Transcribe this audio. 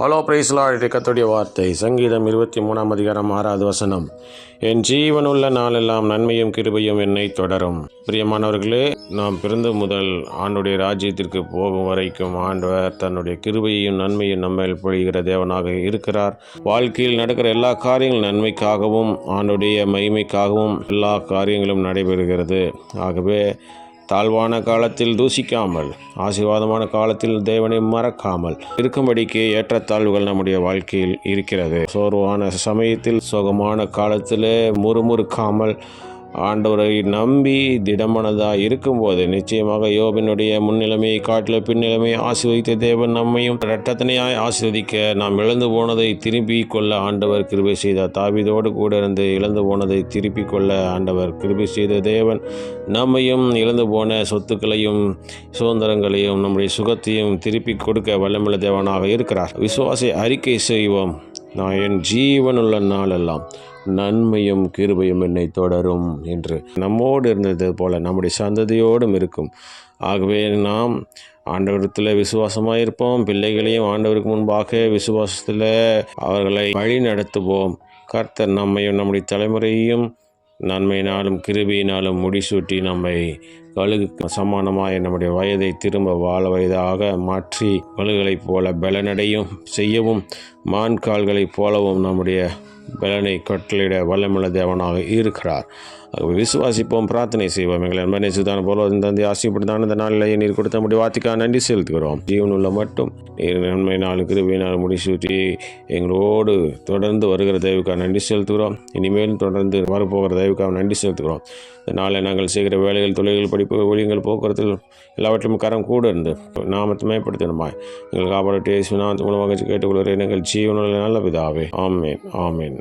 Hello பிரைஸ்லாட் கத்துடைய வார்த்தை. சங்கீதம் இருபத்தி மூணாம் அதிகாரம் ஆறாவது வசனம். என் ஜீவனுள்ள நாளெல்லாம் நன்மையும் கிருபையும் என்னை தொடரும். பிரியமானவர்களே நாம் பிறந்த முதல் ஆண்டுடைய ராஜ்யத்திற்கு போகும் வரைக்கும் ஆண்டவர் தன்னுடைய கிருபையையும் நன்மையும் நம்மேல் பொழிகிற தேவனாக இருக்கிறார். வாழ்க்கையில் நடக்கிற எல்லா காரியங்களும் நன்மைக்காகவும் ஆண்டுடைய மகிமைக்காகவும் எல்லா காரியங்களும் நடைபெறுகிறது. ஆகவே தாழ்வான காலத்தில் தூசிக்காமல் ஆசீர்வாதமான காலத்தில் தேவனை மறக்காமல் இருக்கும்படிக்கு ஏற்றத்தாழ்வுகள் நம்முடைய வாழ்க்கையில் இருக்கிறது. சோர்வான சமயத்தில் சுகமான காலத்திலே முறுமுறுக்காமல் ஆண்டவரை நம்பி திடமனதாக இருக்கும்போது நிச்சயமாக யோபினுடைய முன்னிலைமையை காட்டில் பின்னிலைமையை ஆசீர்வதித்த தேவன் நம்மையும் இரட்டத்தனையாய் ஆசீர்வதிக்க நாம் இழந்து போனதை திருப்பி கொள்ள ஆண்டவர் கிருபை செய்தார் தாவிதோடு கூட இருந்து இழந்து போனதை திருப்பி கொள்ள ஆண்டவர் கிருபை செய்த தேவன் நம்மையும் இழந்து போன சொத்துக்களையும் சுதந்திரங்களையும் நம்முடைய சுகத்தையும் திருப்பி கொடுக்க வல்லமுள்ள தேவனாக இருக்கிறார். விசுவாசை அறிக்கை செய்வோம். நான் என் ஜீவனுள்ள நாளெல்லாம் நன்மையும் கிருபையும் என்னை தொடரும் என்று நம்மோடு இருந்தது போல நம்முடைய சந்ததியோடும் இருக்கும். ஆகவே நாம் ஆண்டவரத்தில் விசுவாசமாக இருப்போம். பிள்ளைகளையும் ஆண்டவருக்கு முன்பாக விசுவாசத்தில் அவர்களை வழி நடத்துவோம் கர்த்தர் நம்மையும் நம்முடைய தலைமுறையையும் நன்மையினாலும் கிருபியினாலும் முடிசூட்டி நம்மை கழுகு சமானமாய் நம்முடைய வயதை திரும்ப வாழ வயதாக மாற்றி கழுகுகளைப் போல பலனடையும் செய்யவும் மான் கால்களைப் போலவும் நம்முடைய பலனை கட்டளிட வல்லமுள்ள தேவனாக இருக்கிறார். விசுவாசிப்போம் பிரார்த்தனை செய்வோம். எங்களை அன்பனை சுதான போல தந்தை ஆசைப்படுத்தான இந்த நாளில் நீர் கொடுத்த முடிய நன்றி செலுத்துகிறோம். ஜீவனுள்ள மட்டும் நீர் நன்மை நாள் கிருபையினால் முடிசூட்டி எங்களோடு தொடர்ந்து வருகிற தெய்வுக்காக நன்றி செலுத்துகிறோம். இனிமேலும் தொடர்ந்து வரப்போகிற தயவுக்காக நன்றி செலுத்துகிறோம். இந்த நாளை நாங்கள் செய்கிற வேலைகள் தொழில்கள் படிப்பு ஒழியங்கள் போக்குவரத்தில் எல்லாவற்றிலும் கரம் கூட இருந்து நாமத்தை மேம்படுத்தணுமாய். எங்கள் காப்பாடு இயேசு நாமத்து மூலமாக கேட்டுக்கொள்கிறேன். எங்கள் ஜீவனில் நல்ல பிதாவே. ஆமேன். ஆமேன்.